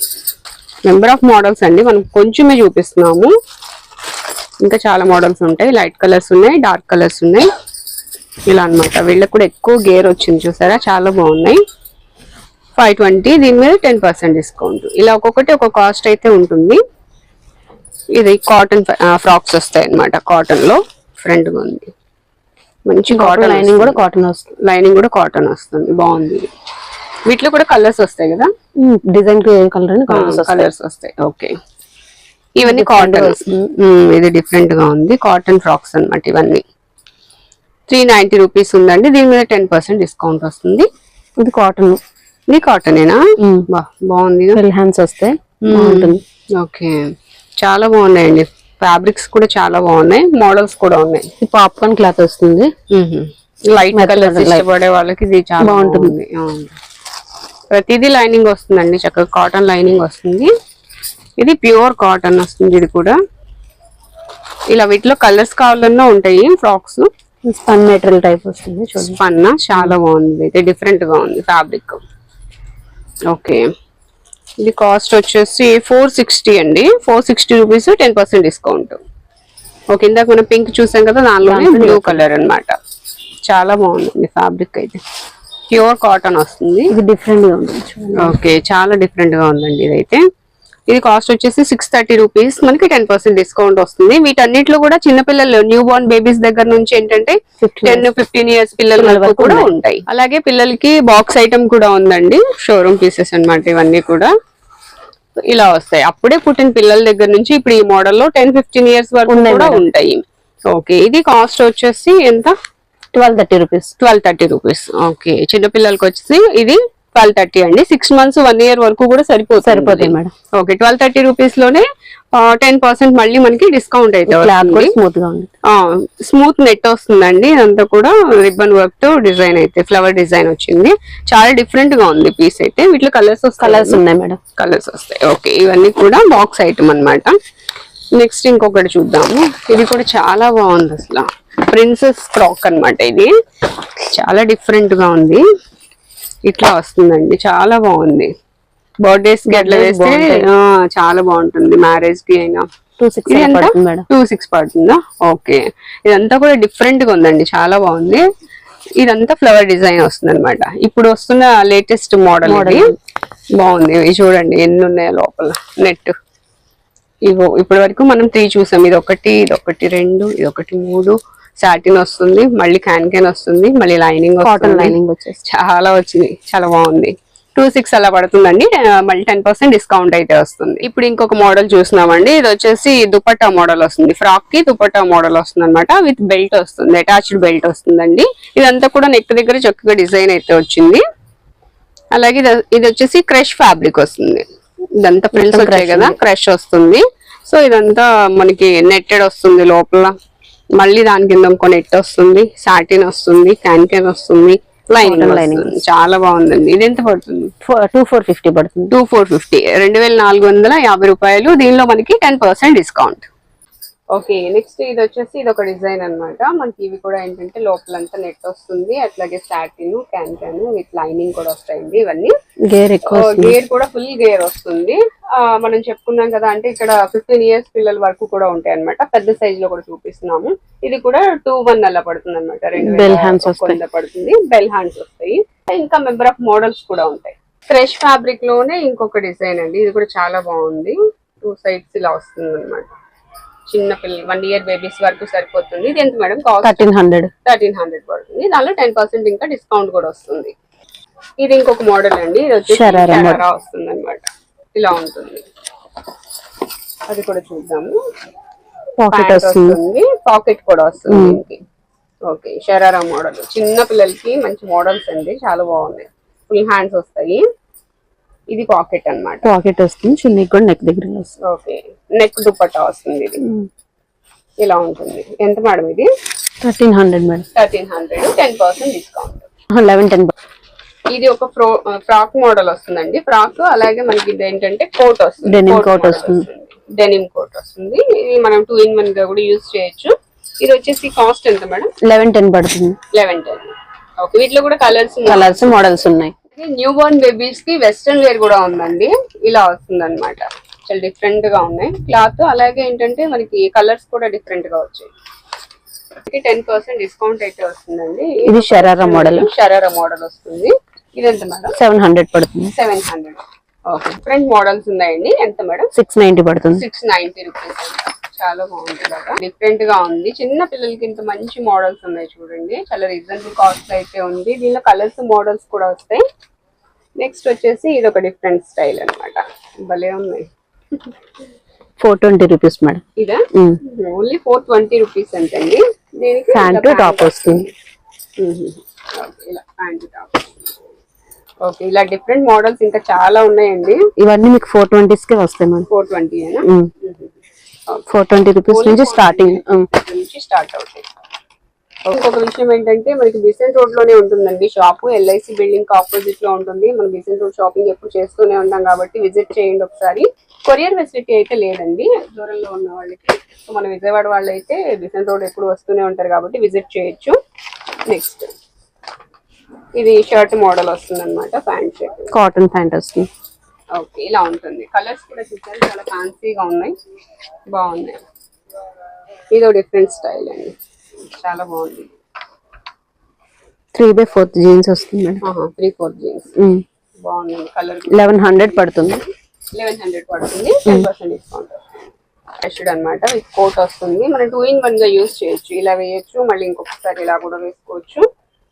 నెంబర్ ఆఫ్ మోడల్స్ అండి. మనం కొంచెమే చూపిస్తున్నాము. ఇంకా చాలా మోడల్స్ ఉంటాయి. లైట్ కలర్స్ ఉన్నాయి డార్క్ కలర్స్ ఉన్నాయి. ఇలా అన్నమాట. వీళ్ళకి కూడా ఎక్కువ గేర్ వచ్చింది చూసారా? చాలా బాగున్నాయి. ఫైవ్ ట్వంటీ దీని మీద టెన్ పర్సెంట్ డిస్కౌంట్. ఇలా ఒక్కొక్కటి ఒక కాస్ట్ అయితే ఉంటుంది. ఇది కాటన్ ఫ్రాక్స్ వస్తాయి అన్నమాట కాటన్లో ఫ్రంట్ ఉంది. మంచి కాటన్ లైనింగ్ కూడా కాటన్ వస్తుంది. లైనింగ్ కూడా కాటన్ వస్తుంది. బాగుంది. వీటిలో కూడా కలర్స్ వస్తాయి కదా? డిజైన్ కలర్ కలర్స్ వస్తాయి. ఓకే ఇవన్నీ కాటన్. ఇది డిఫరెంట్గా ఉంది. కాటన్ ఫ్రాక్స్ అన్నమాట ఇవన్నీ. త్రీ నైన్టీ రూపీస్ ఉందండి. దీని మీద టెన్ పర్సెంట్ డిస్కౌంట్ వస్తుంది. ఇది కాటన్ ఇది కాటనేనా బాగుంది. హ్యాండ్స్ వస్తాయి బాగుంటుంది. ఓకే చాలా బాగున్నాయండి. ఫ్యాబ్రిక్స్ కూడా చాలా బాగున్నాయి. మోడల్స్ కూడా ఉన్నాయి. పాప్కార్న్ క్లాత్ వస్తుంది. లైట్. ఇష్టపడే వాళ్ళకి ఇది చాలా బాగుంటుంది. ప్రతిదీ లైనింగ్ వస్తుందండి. చక్కగా కాటన్ లైనింగ్ వస్తుంది. ఇది ప్యూర్ కాటన్ వస్తుంది ఇది కూడా. ఇలా వీటిలో కలర్స్ కావాలన్నా ఉంటాయి. ఫ్రాక్స్. స్పన్ మెటీరియల్ టైప్ వస్తుంది. స్పన్న చాలా బాగుంది. అయితే డిఫరెంట్గా ఉంది ఫ్యాబ్రిక్. ఓకే. ఇది కాస్ట్ వచ్చేసి ఫోర్ సిక్స్టీ అండి. Four sixty rupees ten percent discount. Okay ఇందాక మనం పింక్ చూసాం కదా దానిలోనే బ్లూ కలర్ అన్నమాట. చాలా బాగుంది ఫ్యాబ్రిక్ అయితే. ప్యూర్ కాటన్ వస్తుంది. ఇది డిఫరెంట్గా ఓకే చాలా డిఫరెంట్గా ఉందండి ఇదైతే. ఇది కాస్ట్ వచ్చేసి సిక్స్ థర్టీ రూపీస్. మనకి టెన్ పర్సెంట్ డిస్కౌంట్ వస్తుంది. వీటన్నిటిలో కూడా చిన్న పిల్లలు న్యూ బోర్న్ బేబీస్ దగ్గర నుంచి ఏంటంటే 15 టెన్ ఫిఫ్టీన్ ఇయర్స్ పిల్లల వరకు కూడా. ఉంటాయి. అలాగే పిల్లలకి బాక్స్ ఐటమ్ కూడా ఉందండి. షోరూమ్ పీసెస్ అన్నమాట ఇవన్నీ కూడా. ఇలా వస్తాయి. అప్పుడే పుట్టిన పిల్లల దగ్గర నుంచి ఇప్పుడు ఈ మోడల్లో టెన్ ఫిఫ్టీన్ ఇయర్స్ వరకు కూడా. ఉంటాయి. ఓకే. ఇది కాస్ట్ వచ్చేసి ఎంత? Twelve thirty rupees. Twelve thirty rupees. Okay. చిన్న పిల్లలకి వచ్చేసి ఇది ట్వెల్వ్ థర్టీ అండి. సిక్స్ మంత్స్ వన్ ఇయర్ వరకు కూడా సరిపోతుంది. సరిపోతాయి మేడం. ఓకే ట్వెల్వ్ థర్టీ రూపీస్లోనే టెన్ పర్సెంట్ మళ్ళీ మనకి డిస్కౌంట్ అయితే స్మూత్గా ఉంది స్మూత్ నెట్ వస్తుందండి. ఇదంతా కూడా రిబ్బన్ వర్క్తో డిజైన్ అయితే ఫ్లవర్ డిజైన్ వచ్చింది. చాలా డిఫరెంట్గా ఉంది పీస్ అయితే. వీటిలో కలర్స్ కలర్స్ ఉన్నాయి మేడం. కలర్స్ వస్తాయి. ఓకే ఇవన్నీ కూడా బాక్స్ ఐటమ్ అన్నమాట. నెక్స్ట్ ఇంకొకటి చూద్దాము. ఇది కూడా చాలా బాగుంది అసలు. ప్రిన్సెస్ ఫ్రాక్ అన్నమాట ఇది. చాలా డిఫరెంట్గా ఉంది. ఇట్లా వస్తుందండి. చాలా బాగుంది. బర్త్డేస్ Birthdays వేస్తే చాలా బాగుంటుంది మ్యారేజ్కి అయినా. టూ సిక్స్ టూ సిక్స్ పడుతుందా ఓకే ఇదంతా కూడా డిఫరెంట్గా ఉందండి. చాలా బాగుంది. ఇదంతా ఫ్లవర్ డిజైన్ వస్తుంది అనమాట ఇప్పుడు వస్తున్న లేటెస్ట్ మోడల్ బాగుంది. ఇవి చూడండి ఎన్ని ఉన్నాయో లోపల. నెట్ ఇవో ఇప్పటి వరకు మనం త్రీ చూసాం. ఇది ఒకటి ఇది ఒకటి రెండు ఇది ఒకటి మూడు సాటిన్ వస్తుంది మళ్ళీ క్యాన్ క్యాన్ వస్తుంది మళ్ళీ లైనింగ్ కాటన్ లైనింగ్ వచ్చేసి చాలా వచ్చింది చాలా బాగుంది. టూ సిక్స్ అలా పడుతుందండి మళ్ళీ టెన్ పర్సెంట్ డిస్కౌంట్ అయితే వస్తుంది. ఇప్పుడు ఇంకొక మోడల్ చూస్తున్నామండి ఇది వచ్చేసి దుపట్టా మోడల్ వస్తుంది. ఫ్రాక్కి దుపట్టా మోడల్ వస్తుంది అనమాట విత్ బెల్ట్ వస్తుంది అటాచ్డ్ బెల్ట్ వస్తుందండి. ఇదంతా కూడా నెక్ దగ్గర చక్కగా డిజైన్ అయితే వచ్చింది. అలాగే ఇది- వచ్చేసి క్రష్ ఫ్యాబ్రిక్ వస్తుంది. ఇదంతా మొత్తం వచ్చాయి కదా. క్రష్ వస్తుంది. సో ఇదంతా మనకి నెట్టెడ్ వస్తుంది లోపల. మళ్ళీ దాని కింద ఇంకో నెట్ వస్తుంది సాటిన్ వస్తుంది క్యాన్ క్యాన్ వస్తుంది. Lining lining. చాలా బాగుందండి. ఇది ఎంత పడుతుంది? టూ ఫోర్ ఫిఫ్టీ పడుతుంది. టూ ఫోర్ ఫిఫ్టీ రెండు వేల నాలుగు వందల యాభై రూపాయలు దీనిలో మనకి ten percent discount okay next ఇది వచ్చేసి ఇది ఒక డిజైన్ అన్నమాట. మనకి ఇవి కూడా ఏంటంటే లోపలంతా నెట్ వస్తుంది. అట్లాగే satin can can with lining కూడా వస్తాయండి ఇవన్నీ. గేర్ ఎక్కువ గేర్ కూడా ఫుల్ గేర్ వస్తుంది. మనం చెప్పుకున్నాం కదా అంటే ఇక్కడ ఫిఫ్టీన్ ఇయర్స్ పిల్లల వరకు కూడా ఉంటాయి అనమాట పెద్ద సైజ్లో కూడా చూపిస్తున్నాము. ఇది కూడా టూ వన్ అలా పడుతుంది అనమాట రెండు hands వస్తాయి. పడుతుంది. బెల్ హ్యాండ్స్ వస్తాయి. ఇంకా మెంబర్ ఆఫ్ మోడల్స్ కూడా ఉంటాయి. ఫ్రెష్ ఫ్యాబ్రిక్లోనే ఇంకొక డిజైన్ అండి. ఇది కూడా చాలా బాగుంది. టూ సైడ్స్ ఇలా వస్తుంది అనమాట చిన్న పిల్లలు వన్ ఇయర్ బేబీస్ వరకు సరిపోతుంది. ఇది ఎంత madam thirteen hundred thirteen hundred పడుతుంది. దానిలో టెన్ పర్సెంట్ ఇంకా డిస్కౌంట్ కూడా వస్తుంది. ఇది ఇంకొక మోడల్ అండి. ఇది వచ్చేసి వస్తుంది అనమాట ఇలా ఉంటుంది. అది కూడా చూద్దాము. పాకెట్ వస్తుంది. వస్తుంది. పాకెట్ కూడా వస్తుంది దీనికి. ఓకే షరారా మోడల్ చిన్న పిల్లలకి మంచి మోడల్స్ అండి. చాలా బాగున్నాయి. ఫుల్ హ్యాండ్స్ వస్తాయి. ఇది పాకెట్ అన్నమాట. పాకెట్ వస్తుంది చున్నీ కూడా నెక్ దగ్గర వస్తుంది. ఓకే. నెక్ దుపట్టా వస్తుంది ఇది. ఇలా ఉంటుంది. ఎంత మేడం ఇది? Thirteen hundred madam. Thirteen hundred ten percent discount. Eleven ten ఇది ఒక ఫ్రో ఫ్రాక్ మోడల్ వస్తుందండి. ఫ్రాక్ అలాగే మనకి ఇది ఏంటంటే కోట్ వస్తుంది. Coat model వస్తుంది. డెనిమ్ కోట్ వస్తుంది. ఇది మనం టూ ఇన్ వన్గా కూడా యూజ్ చేయొచ్చు. ఇది వచ్చేసి కాస్ట్ ఎంత మేడం? లెవెన్ టెన్ పడుతుంది. Eleven ten. ఓకే వీటిలో కూడా కలర్స్ కలర్స్ మోడల్స్ ఉన్నాయి. న్యూ బోర్న్ బేబీస్కి వెస్ట్రన్ వేర్ కూడా ఉందండి. ఇలా వస్తుంది అనమాట చాలా డిఫరెంట్గా ఉన్నాయి. క్లాత్ అలాగే ఏంటంటే మనకి కలర్స్ కూడా డిఫరెంట్గా వచ్చాయి. టెన్ పర్సెంట్ డిస్కౌంట్ అయితే వస్తుందండి. ఇది షరారా మోడల్ షరారా మోడల్ వస్తుంది. ఇది ఎంత మేడం? సెవెన్ హండ్రెడ్ పడుతుంది. Seven hundred okay different models ఉన్నాయండి. ఎంత మేడం? సిక్స్ నైన్టీ పడుతుంది. సిక్స్ నైన్టీ రూపీస్ చాలా బాగుంది కదా డిఫరెంట్గా ఉంది. చిన్న పిల్లలకి ఇంత మంచి మోడల్స్ ఉన్నాయి చూడండి. చాలా రీజనబుల్ కాస్ట్ అయితే ఉంది. దీనిలో కలర్స్ మోడల్స్ కూడా వస్తాయి. నెక్స్ట్ వచ్చేసి ఇది ఒక డిఫరెంట్ స్టైల్ అన్నమాట భలే ఉన్నాయి. ఫోర్ ట్వంటీ రూపీస్ మేడం ఇదా? ఓన్లీ ఫోర్ ట్వంటీ రూపీస్ అంటండి. దీనికి ప్యాంటు టాప్ వస్తుంది. మ్మ్. ఓకే, ఇలా ప్యాంటు టాప్ ఓకే ఇలా డిఫరెంట్ మోడల్స్ ఇంకా చాలా ఉన్నాయండి. ఇవన్నీ మీకు ఫోర్ ట్వంటీస్ కే వస్తాయి madam four twenty four twenty rupees నుంచి స్టార్టింగ్ నుంచి స్టార్ట్ అవుతాయి ఇంకొక విషయం ఏంటంటే మనకి బిసెంట్ రోడ్లోనే ఉంటుందండి షాప్ ఎల్ఐసి బిల్డింగ్ ఆపోజిట్లో ఉంటుంది. మనం బిసెంట్ రోడ్ షాపింగ్ ఎప్పుడు చేస్తూనే ఉంటాం కాబట్టి విజిట్ చేయండి ఒకసారి. కొరియర్ ఫెసిలిటీ అయితే లేదండి. దూరంలో ఉన్న వాళ్ళకి. సో మన విజయవాడ వాళ్ళు అయితే బిసెంట్ రోడ్ ఎప్పుడు వస్తూనే ఉంటారు కాబట్టి విజిట్ చేయొచ్చు. నెక్స్ట్ ఇది షర్ట్ మోడల్ వస్తుంది అనమాట ప్యాంట్ షర్ట్ కాటన్ ప్యాంట్ వస్తుంది. ఓకే ఇలా ఉంటుంది. కలర్స్ కూడా చూసారు చాలా ఫ్యాన్సీగా ఉన్నాయి. బాగున్నాయి. ఇదో డిఫరెంట్ స్టైల్ అండి. చాలా బాగుంది. త్రీ బై ఫోర్త్ జీన్స్ వస్తుంది త్రీ ఫోర్ జీన్స్ బాగుంది. కలర్ లెవెన్ హండ్రెడ్ పడుతుంది. లెవెన్ హండ్రెడ్ పడుతుంది. టెన్ పర్సెంట్ డిస్కౌంట్ ఫ్రెష్డ్ అనమాట కోట్ వస్తుంది. మనం టూ ఇన్ వన్గా యూస్ చేయొచ్చు. ఇలా వేయొచ్చు. మళ్ళీ ఇంకొకసారి ఇలా కూడా వేసుకోవచ్చు.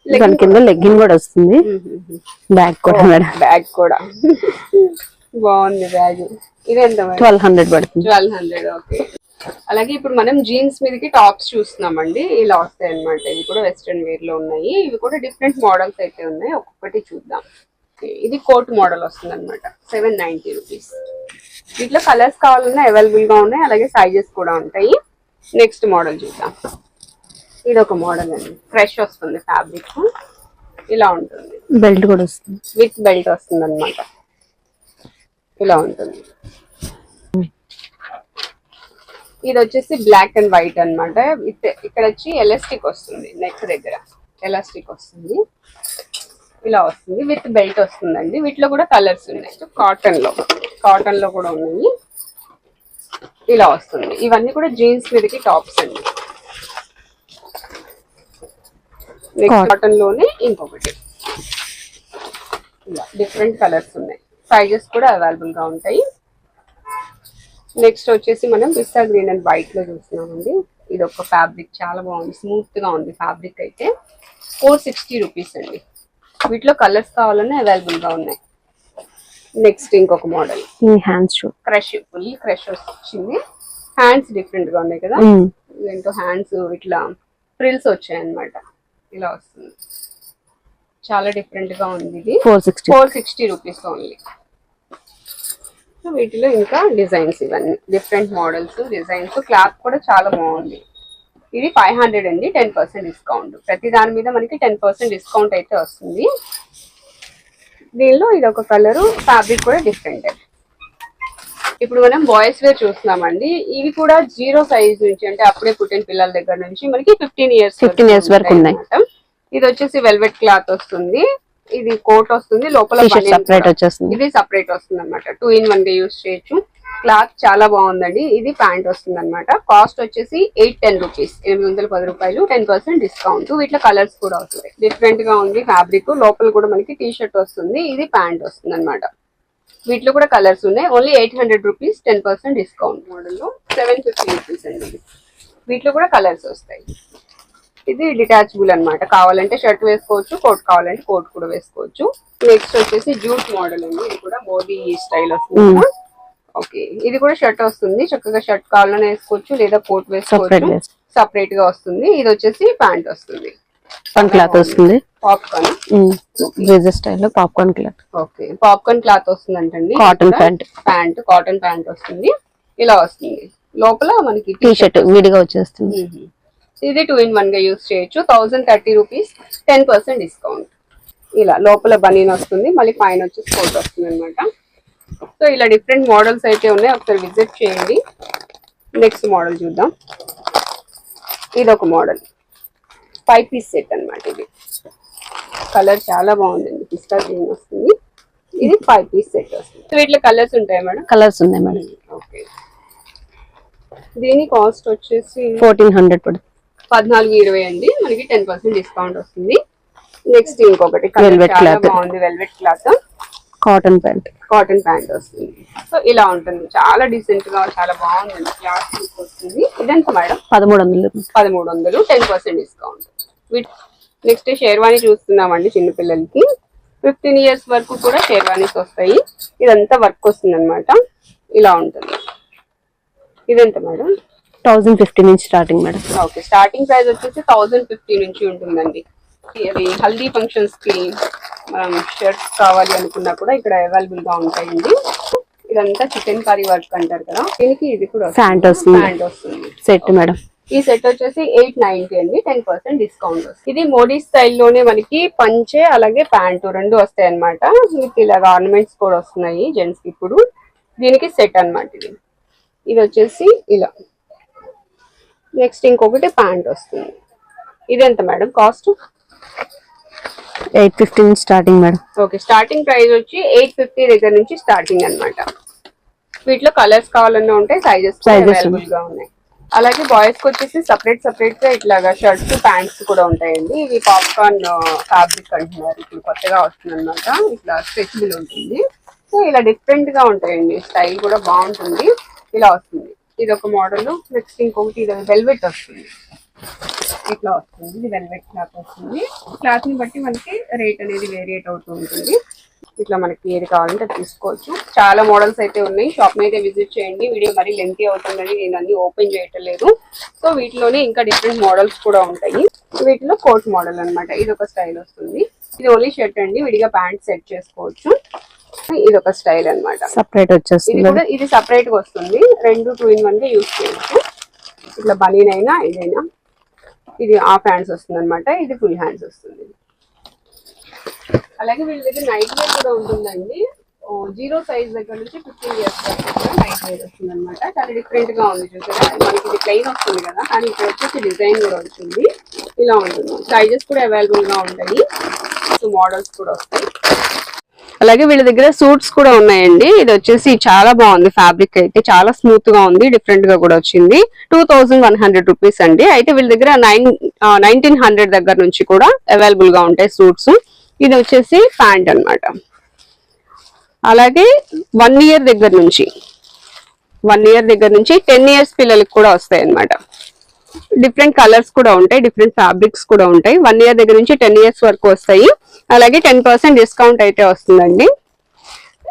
దాని కింద లెగ్గిన్ కూడా వస్తుంది. బ్యాగ్ కూడా మేడం బ్యాగ్ కూడా. బాగుంది బ్యాగ్ ట్వెల్వ్ హండ్రెడ్ పడుతుంది. ట్వెల్వ్ హండ్రెడ్ ఓకే అలాగే ఇప్పుడు మనం జీన్స్ మీదకి టాప్స్ చూస్తున్నామండి. ఇలా వస్తాయి అనమాట ఇవి కూడా వెస్ట్రన్ వేర్లో ఉన్నాయి. ఇవి కూడా డిఫరెంట్ మోడల్స్ అయితే ఉన్నాయి. ఒక్కొక్కటి చూద్దాం. ఇది కోట్ మోడల్ వస్తుంది అనమాట సెవెన్ నైన్టీ రూపీస్ వీటిలో కలర్స్ కావాలన్నా అవైలబుల్గా ఉన్నాయి. అలాగే సైజెస్ కూడా ఉంటాయి. నెక్స్ట్ మోడల్ చూద్దాం. ఇది ఒక మోడల్ అండి. ఫ్రెష్ వస్తుంది ఫ్యాబ్రిక్ ఇలా ఉంటుంది. బెల్ట్ కూడా వస్తుంది. విత్ బెల్ట్ వస్తుంది అనమాట ఇలా ఉంటుంది. ఇది వచ్చేసి బ్లాక్ అండ్ వైట్ అన్నమాట. ఇట్- ఇక్కడ వచ్చి ఎలాస్టిక్ వస్తుంది నెక్ దగ్గర. ఎలాస్టిక్ వస్తుంది. ఇలా వస్తుంది. విత్ బెల్ట్ వస్తుందండి. వీటిలో కూడా కలర్స్ ఉన్నాయి. కాటన్లో కాటన్లో కూడా ఉన్నాయి. ఇలా వస్తుంది. ఇవన్నీ కూడా జీన్స్ మీదకి టాప్స్ అండి నెక్స్ట్ Cotton. కాటన్లోనే ఇంకొకటి. ఇలా డిఫరెంట్ కలర్స్ ఉన్నాయి. సైజెస్ కూడా అవైలబుల్గా ఉంటాయి. నెక్స్ట్ వచ్చేసి మనం పిస్తా గ్రీన్ అండ్ వైట్లో చూస్తున్నామండి. ఇది ఒక ఫ్యాబ్రిక్ చాలా బాగుంది. స్మూత్గా ఉంది ఫ్యాబ్రిక్ అయితే. ఫోర్ సిక్స్టీ రూపీస్ అండి. వీటిలో కలర్స్ కావాలన్నా అవైలబుల్గా ఉన్నాయి. నెక్స్ట్ ఇంకొక మోడల్ హ్యాండ్స్ షూ క్రష్ ఫుల్ క్రష్ వచ్చింది. హ్యాండ్స్ డిఫరెంట్గా ఉన్నాయి కదా. ఏంటో హ్యాండ్స్ ఇట్లా ఫ్రిల్స్ వచ్చాయి అన్నమాట ఇలా వస్తుంది చాలా డిఫరెంట్గా ఉంది ఇది. Four sixty four sixty rupees only so వీటిలో ఇంకా డిజైన్స్ ఇవన్నీ డిఫరెంట్ మోడల్స్ డిజైన్స్ క్లాత్ కూడా చాలా బాగుంది. ఇది ఫైవ్ హండ్రెడ్ అండి టెన్ పర్సెంట్ డిస్కౌంట్ ప్రతి దాని మీద మనకి టెన్ పర్సెంట్ డిస్కౌంట్ అయితే వస్తుంది. దీనిలో ఇది ఒక కలర్ ఫ్యాబ్రిక్ కూడా డిఫరెంట్ ఇప్పుడు మనం బాయ్స్ వేర్ చూస్తున్నామండి. ఇవి కూడా జీరో సైజ్ నుంచి అంటే అప్పుడే పుట్టిన పిల్లల దగ్గర నుంచి మనకి ఫిఫ్టీన్ ఇయర్స్ 15 years వరకు ఉన్నాయి. ఇది వచ్చేసి వెల్వెట్ క్లాత్ వస్తుంది. ఇది కోట్ వస్తుంది. లోపల సపరేట్. వచ్చేస్తుంది. ఇది సపరేట్ వస్తుంది అనమాట టూ ఇన్ వన్గా యూస్ చేయొచ్చు. క్లాత్ చాలా బాగుందండి. ఇది ప్యాంట్ వస్తుంది అనమాట కాస్ట్ వచ్చేసి ఎయిట్ టెన్ రూపీస్ ఎనిమిది వందల పది రూపాయలు. టెన్ పర్సెంట్ డిస్కౌంట్ వీటిలో కలర్స్ కూడా వస్తాయి డిఫరెంట్గా ఉంది ఫ్యాబ్రిక్ లోపల కూడా మనకి టీ షర్ట్ వస్తుంది. ఇది ప్యాంట్ వస్తుంది అనమాట వీటిలో కూడా కలర్స్ ఉన్నాయి. Only eight hundred rupees ten percent discount మోడల్లో. సెవెన్ ఫిఫ్టీ రూపీస్ అండి. వీటిలో కూడా కలర్స్ వస్తాయి. ఇది డిటాచబుల్ అన్నమాట. కావాలంటే షర్ట్ వేసుకోవచ్చు కోట్ కావాలంటే కోట్ కూడా వేసుకోవచ్చు. నెక్స్ట్ వచ్చేసి జూట్ మోడల్ అండి ఇది కూడా మోడీ స్టైల్ వస్తుంది ఓకే. ఇది కూడా షర్ట్ వస్తుంది. చక్కగా షర్ట్ కావాలని వేసుకోవచ్చు లేదా కోట్ వేసుకోవచ్చు. వేసుకో- సపరేట్గా వస్తుంది. ఇది వచ్చేసి ప్యాంట్ వస్తుంది. పాప్కార్న్ క్లాత్ వస్తుంది. పాప్కార్న్? స్టైల్లో popcorn cloth. Okay. Popcorn cloth వస్తుందంటండి. Cotton pant. Pant. Cotton pant వస్తుంది. ఇలా వస్తుంది. లోపల మనకి టీ షర్ట్ విడిగా వచ్చేస్తుంది. ఇది టూ ఇన్ వన్గా యూస్ చేయొచ్చు. Thousand thirty rupees ten percent discount ఇలా లోపల బనీన్ వస్తుంది. మళ్ళీ పైన వచ్చేసి కోట్ వస్తుంది అనమాట సో ఇలా డిఫరెంట్ మోడల్స్ అయితే ఉన్నాయి. ఒకసారి విజిట్ చేయండి. నెక్స్ట్ మోడల్ చూద్దాం. ఇది ఒక మోడల్ ఫైవ్ పీస్ సెట్ అన్నమాట ఇది. కలర్ చాలా బాగుందండి పిస్తా గ్రీన్ వస్తుంది. ఇది ఫైవ్ పీస్ సెట్ వస్తుంది. సో వీటిలో కలర్స్ ఉంటాయి మేడం? కలర్స్ ఉన్నాయి మేడం. ఓకే. దీని కాస్ట్ వచ్చేసి ఫోర్టీన్ హండ్రెడ్ పడుతుంది పద్నాలుగు ఇరవై అండి. మనకి టెన్ పర్సెంట్ డిస్కౌంట్ వస్తుంది. నెక్స్ట్ ఇంకొకటి చాలా cloth. బాగుంది velvet cloth cotton pant cotton pant వస్తుంది. సో ఇలా ఉంటుంది. చాలా డీసెంట్గా చాలా బాగుంది. క్లాత్ వస్తుంది. ఇదెంత మేడం? పదమూడు వందలు. పదమూడు వందలు ten percent discount. Next sherwani చూస్తున్నామండి చిన్నపిల్లలకి. ఫిఫ్టీన్ ఇయర్స్ వరకు కూడా షేర్వానీస్ వస్తాయి. ఇదంతా వర్క్ వస్తుంది అనమాట ఇలా ఉంటుంది. ఇదెంత మేడం? థౌజండ్ ఫిఫ్టీ నుంచి starting madam. Okay starting price వచ్చేసి థౌజండ్ ఫిఫ్టీ నుంచి ఉంటుందండి. అవి హల్దీ ఫంక్షన్స్కి మనం షర్ట్స్ కావాలి అనుకున్నా కూడా ఇక్కడ అవైలబుల్గా ఉంటాయండి. ఇదంతా చికెన్ కర్రీ వర్క్ అంటారు కదా. దీనికి ఇది కూడా వస్తుంది. ప్యాంట్ వస్తుంది సెట్ మేడం. ఈ సెట్ వచ్చేసి ఎయిట్ నైన్టీ అండి. టెన్ పర్సెంట్ డిస్కౌంట్ వస్తుంది. ఇది మోడీ స్టైల్లోనే మనకి పంచే అలాగే ప్యాంటు రెండు వస్తాయి అనమాట మీకు ఇలాగ ఆర్నమెంట్స్ కూడా వస్తున్నాయి జెంట్స్కి ఇప్పుడు. దీనికి సెట్ అన్నమాట ఇది. ఇది వచ్చేసి ఇలా. నెక్స్ట్ ఇంకొకటి ప్యాంట్ వస్తుంది. ఇది ఎంత madam? Cost? Eight fifteen starting madam. Okay starting price వచ్చి ఎయిట్ ఫిఫ్టీ దగ్గర నుంచి స్టార్టింగ్ అన్నమాట. వీటిలో కలర్స్ కావాలన్నా ఉంటాయి సైజెస్ అవైలబుల్గా ఉన్నాయి. అలాగే బాయ్స్కి వచ్చేసి సపరేట్ సపరేట్గా ఇట్లాగా షర్ట్స్ ప్యాంట్స్ కూడా ఉంటాయండి. ఇవి పాప్కార్న్ ఫ్యాబ్రిక్ uh, అంటున్నారు. ఇప్పుడు కొత్తగా వస్తుంది అనమాట ఇట్లా స్ట్రెచబుల్ ఉంటుంది. సో ఇలా డిఫరెంట్గా ఉంటాయండి. స్టైల్ కూడా బాగుంటుంది. ఇలా వస్తుంది. ఇది ఒక మోడల్ నెక్స్ట్ ఇంకొకటి ఇది వెల్వెట్ వస్తుంది. ఇట్లా వస్తుంది. ఇది వెల్వెట్ క్లాత్ వస్తుంది. క్లాత్ని బట్టి మనకి రేట్ అనేది వేరియేట్ అవుతూ ఉంటుంది. ఇట్లా మనకి ఏది కావాలంటే అది తీసుకోవచ్చు. చాలా మోడల్స్ అయితే ఉన్నాయి. షాప్ అయితే విజిట్ చేయండి. వీడియో మరీ లెంతీ అవుతుందని నేను అన్ని ఓపెన్ చేయటం లేదు సో వీటిలోనే ఇంకా డిఫరెంట్ మోడల్స్ కూడా ఉంటాయి. వీటిలో కోట్ మోడల్ అన్నమాట. ఇది ఒక స్టైల్ వస్తుంది. ఇది ఓన్లీ షర్ట్ అండి. విడిగా ప్యాంట్ సెట్ చేసుకోవచ్చు. ఇది ఒక స్టైల్ అన్నమాట. సపరేట్ వచ్చేస్తుంది. ఇది సపరేట్గా వస్తుంది. రెండు టూ ఇన్ వన్గా యూస్ చేయొచ్చు. ఇట్లా బనీన్ అయినా ఇదైనా. ఇది హాఫ్ హ్యాండ్స్ వస్తుంది అనమాట ఇది ఫుల్ హ్యాండ్స్ వస్తుంది. అలాగే వీళ్ళ దగ్గర నైట్ వేర్ కూడా ఉంటుందండి. జీరో సైజ్ దగ్గర నుంచి ఫిఫ్టీన్ ఇయర్స్ నైట్ వేర్ వస్తుంది అనమాట చాలా డిఫరెంట్గా ఉంది చూసారా? మనకి ఇది ప్లెయిన్ వస్తుంది కదా. కానీ ఇక్కడ వచ్చేసి డిజైన్ కూడా వచ్చింది ఇలా ఉంటుంది. సైజెస్ కూడా అవైలబుల్గా ఉంటాయి. మోడల్స్ కూడా వస్తాయి. అలాగే వీళ్ళ దగ్గర సూట్స్ కూడా ఉన్నాయండి. ఇది వచ్చేసి చాలా బాగుంది. ఫ్యాబ్రిక్ అయితే చాలా స్మూత్గా ఉంది. డిఫరెంట్గా కూడా వచ్చింది. టూ వన్ హండ్రెడ్ రూపీస్ అండి. అయితే వీళ్ళ దగ్గర నైన్ నైన్టీన్ హండ్రెడ్ దగ్గర నుంచి కూడా అవైలబుల్గా ఉంటాయి సూట్స్ ఇది వచ్చేసి ప్యాంట్ అన్నమాట. అలాగే వన్ ఇయర్ దగ్గర నుంచి వన్ ఇయర్ దగ్గర నుంచి టెన్ ఇయర్స్ పిల్లలకి కూడా వస్తాయి అన్నమాట డిఫరెంట్ కలర్స్ కూడా ఉంటాయి డిఫరెంట్ ఫ్యాబ్రిక్స్ కూడా ఉంటాయి. వన్ ఇయర్ దగ్గర నుంచి టెన్ ఇయర్స్ వరకు వస్తాయి. అలాగే టెన్ పర్సెంట్ డిస్కౌంట్ అయితే వస్తుందండి.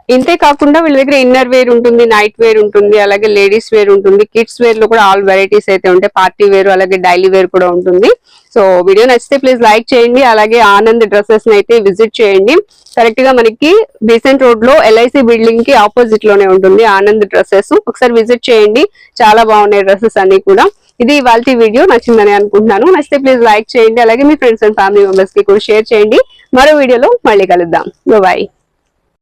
ఇంతే కాకుండా వీళ్ళ దగ్గర ఇన్నర్ వేర్ ఉంటుంది నైట్ వేర్ ఉంటుంది అలాగే లేడీస్ వేర్ ఉంటుంది కిడ్స్ వేర్లో కూడా ఆల్ వెరైటీస్ అయితే ఉంటాయి. పార్టీ వేర్ అలాగే డైలీ వేర్ కూడా ఉంటుంది. సో వీడియో నచ్చితే ప్లీజ్ లైక్ చేయండి అలాగే ఆనంద్ డ్రెస్సెస్ అయితే విజిట్ చేయండి. కరెక్ట్గా మనకి బీసెంట్ రోడ్లో ఎల్ఐసి బిల్డింగ్కి ఆపోజిట్లోనే ఉంటుంది ఆనంద్ డ్రెస్సెస్. ఒకసారి విజిట్ చేయండి చాలా బాగున్నాయి డ్రెస్సెస్ అన్ని కూడా. ఇది ఇవాళ వీడియో నచ్చిందని అనుకుంటున్నాను. నచ్చితే ప్లీజ్ లైక్ చేయండి అలాగే మీ ఫ్రెండ్స్ అండ్ ఫ్యామిలీ మెంబర్స్కి కూడా షేర్ చేయండి. మరో వీడియోలో మళ్ళీ కలుద్దాం. బాయ్